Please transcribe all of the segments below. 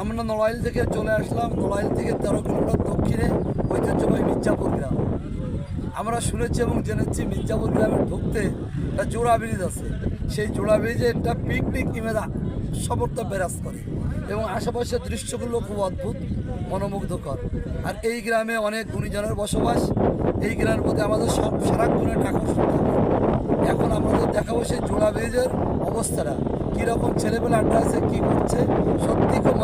আমরা নড়াইল থেকে চলে আসলাম, নড়াইল থেকে তেরো কিলোমিটার দক্ষিণে ঐতিহ্যবাহী মির্জাপুর গ্রাম। আমরা শুনেছি এবং জেনেছি মির্জাপুর গ্রামে ঢুকতে একটা জোড়া ব্রিজ আছে। সেই জোড়া ব্রিজে একটা পিকনিক ইমেজ সবরটা বেরাজ করে এবং আশেপাশের দৃশ্যগুলো খুব অদ্ভুত, মনোমুগ্ধকর। আর এই গ্রামে অনেক গুণীজনের বসবাস, এই গ্রামের প্রতি আমাদের সব সারাক্ষণ একটা আকর্ষণ থাকে এখন আমাদের দেখাবো সেই জোড়া ব্রিজের অবস্থাটা। কীরকম ছেলেপেলে আড্ডা আছে, কী করছে, সত্যি খুব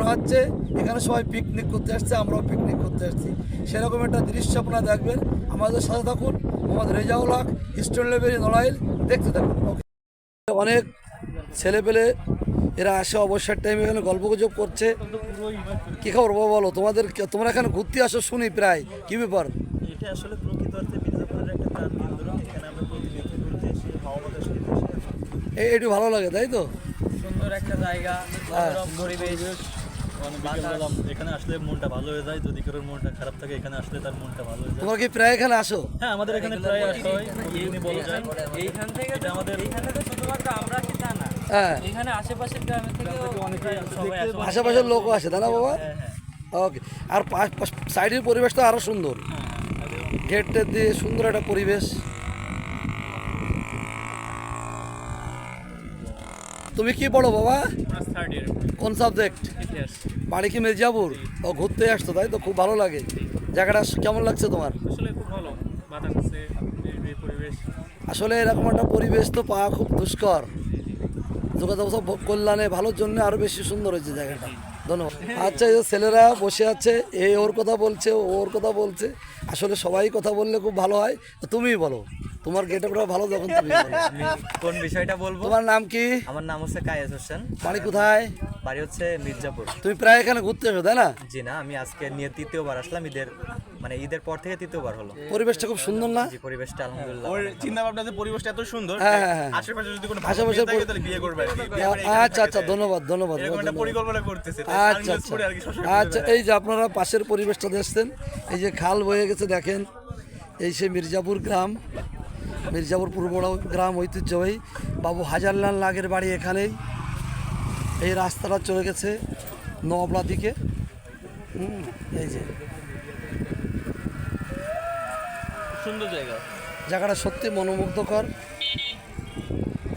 মনে হচ্ছে এখানে সবাই পিকনিক করতে আসছে আমরাও পিকনিক করতে আসছি। সেরকম একটা দৃশ্য আপনারা দেখবেন। আমাদের সাথে থাকুন মোহাম্মদ রেজাউল হক ইস্টার্ন লেভেল নড়াইল দেখতে থাকুন। অনেক ছেলেপেলে এরা আসে অবসর টাইমে এখানে গল্প গুজব করছে। কী খবর বাবা বলো? তোমাদের তোমরা এখানে ঘুরতে আসো শুনি প্রায় কী ব্যাপার? এটা আসলে প্রকৃত অর্থে মির্জাপুরের একটা প্রাণ কেন্দ্র এখানে আমরা প্রতিনিয়ত ঘুরতে এসে হাওয়া বাতাস খেতে এসে একটু ভালো লাগে তাই তো? সুন্দর একটা জায়গা হ্যাঁ। পরিবেশ। এখানে আসলে মনটা ভালো হয়ে যায় যদি কারোর মনটা খারাপ থাকে এখানে আসলে তার মনটা ভালো হয়ে যায়। তোমরা কি প্রায় এখানে আসো? হ্যাঁ আমাদের এখানে প্রায় আসতে হয় প্রতিদিনই বলা যায়। এইখান থেকে আমাদের এইখানে তো শুধুমাত্র আমরা কি তা না। হ্যাঁ। এখানে আশেপাশের গ্রামের থেকেও অনেকে আসে আশেপাশের লোকও আসে তাই না বাবা? হ্যাঁ হ্যাঁ। ওকে আর পাশ- পাশ- সাইডের পরিবেশটা আরও সুন্দর। গেট টেট দিয়ে সুন্দর একটা পরিবেশ। তুমি কি পড়ো বাবা? কোন সাবজেক্ট? বাড়ি কি মির্জাপুর? ও ঘুরতে আসতো তাই তো? খুব ভালো লাগে। জায়গাটা কেমন লাগছে তোমার? আসলে এরকম একটা পরিবেশ তো পাওয়া খুব দুষ্কর। যোগাযোগ সব কল্যাণে ভালোর জন্য আরও বেশি সুন্দর হয়েছে জায়গাটা। ধন্যবাদ। আচ্ছা এই ছেলেরা বসে আছে এ ওর কথা বলছে ও ওর কথা বলছে। আসলে সবাই কথা বললে খুব ভালো হয়। তুমিই বলো। তোমার গেটআপটা ভালো যখন তুমি কোন বিষয়টা বলব? তোমার নাম কি? আমার নাম হচ্ছে কায়েস হোসেন। বাড়ি কোথায়? বাড়ি হচ্ছে মির্জাপুর। তুমি প্রায় এখানে ঘুরতে এসো তাই না? জি না আমি আজকে নিয়ে তৃতীয়বার আসলাম ঈদের মানে ঈদের পর থেকে তৃতীয়বার হলো। পরিবেশটা খুব সুন্দর না? জি পরিবেশটা আলহামদুলিল্লাহ ওর চিন্তা ভাবনা যে পরিবেশটা এত সুন্দর হ্যাঁ, হ্যাঁ, হ্যাঁ। আশেপাশে যদি কোনো আশেপাশে আশেপাশে থাকে তাহলে বিয়ে করবে আচ্ছা আচ্ছা ধন্যবাদ ধন্যবাদ একটা পরিকল্পনা করতেছে আচ্ছা আচ্ছা। আচ্ছা এই যে আপনারা পাশের পরিবেশটা দেখছেন এই যে খাল বয়ে গেছে দেখেন এই সে মির্জাপুর গ্রাম। মির্জাপুর পূর্ব গ্রাম ঐতিহ্যবাহী। বাবু হাজারলাল নাগের বাড়ি এখানেই। এই রাস্তাটা চলে গেছে নবলা দিকে। এই যে। সুন্দর জায়গা। জায়গাটা সত্যি মনোমুগ্ধকর।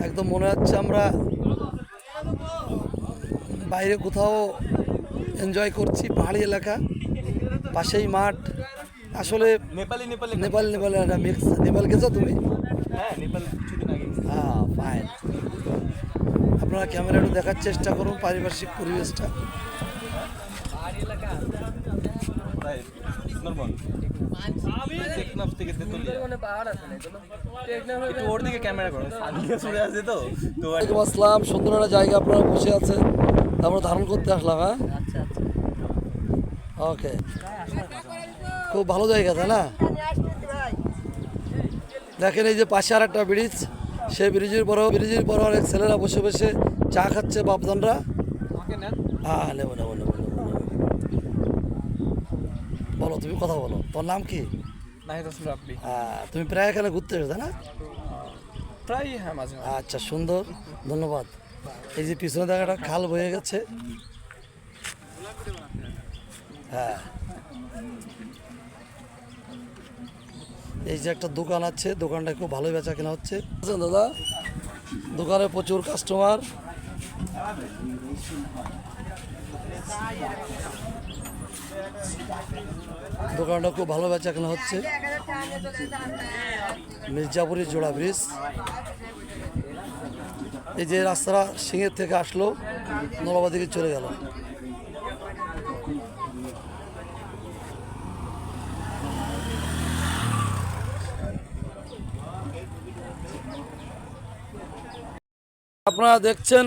একদম মনে হচ্ছে আমরা বাইরে কোথাও এনজয় করছি পাহাড়ি এলাকা পাশেই মাঠ। আসলে নেপালি নেপালি নেপাল নেপাল একটা মিক্স নেপাল গেছো তুমি? হ্যাঁ নেপাল কিছুদিন আগে হ্যাঁ ফাইন আপনারা ক্যামেরা একটু দেখার চেষ্টা করুন পারিপার্শ্বিক পরিবেশটা। তাই নরমাল টেকনাফ থেকে তেতুলিয়া। পাহাড় আছে না এগুলো টেকনাফ একটু ওর দিকে ক্যামেরা চলে আসে তো। তো ওয়ালাইকুম আসসালাম সুন্দর একটা জায়গা আপনারা বসে আছেন। আমরা ধারণ করতে আসলাম হ্যাঁ? আচ্ছা আচ্ছা। ওকে খুব ভালো জায়গা তাই না? দেখেন এই যে পাশে আর একটা ব্রিজ সেই ব্রিজের পরেও ব্রিজের পরে অনেক ছেলেরা বসে বসে চা খাচ্ছে বাপদানরা। হ্যাঁ নেব নেব নেব। বলো তুমি কথা বলো। তোর নাম কি? হ্যাঁ তুমি প্রায় এখানে ঘুরতে এসো তাই না? প্রায় হ্যাঁ মাঝে। আচ্ছা সুন্দর। ধন্যবাদ। এই যে পিছনে দেখা একটা খাল বয়ে গেছে। হ্যাঁ। এই যে একটা দোকান আছে দোকানটা খুব ভালোই বেচা কেনা হচ্ছে। বুঝছেন দাদা দোকানে প্রচুর কাস্টমার দোকানটা খুব ভালো বেচা কেনা হচ্ছে। মির্জাপুরের জোড়া ব্রিজ। এই যে রাস্তাটা সিংহের থেকে আসলো নলবা দিকে চলে গেল। আপনারা দেখছেন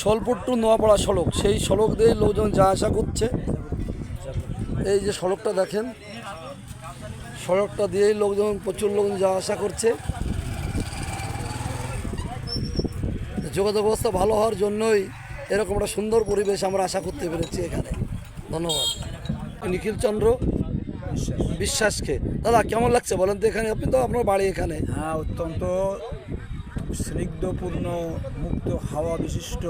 সোলপুর টু নোয়াপাড়া সড়ক। সেই সড়ক দিয়ে লোকজন যা আসা করছে। এই যে সড়কটা দেখেন, সড়কটা দিয়েই লোকজন, প্রচুর লোকজন যা আসা করছে। যোগাযোগ ব্যবস্থা ভালো হওয়ার জন্যই এরকম একটা সুন্দর পরিবেশ আমরা আশা করতে পেরেছি এখানে। ধন্যবাদ। নিখিল চন্দ্র বিশ্বাসকে। দাদা, কেমন লাগছে বলেন তো এখানে? আপনি তো আপনার বাড়ি এখানে। হ্যাঁ অত্যন্ত স্নিগ্ধপূর্ণ, মুক্ত হাওয়া বিশিষ্ট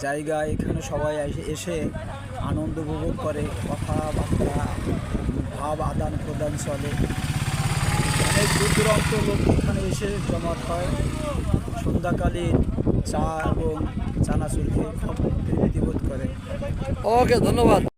জায়গা। এখানে সবাই এসে- আনন্দ উপভোগ করে, কথাবার্তা, ভাব আদান প্রদান চলে। অনেক দূর দূরান্ত লোক এখানে এসে জমাট হয়। সন্ধ্যাকালীন চা এবং চানাচুর খেয়ে খুব করে। ওকে, ধন্যবাদ।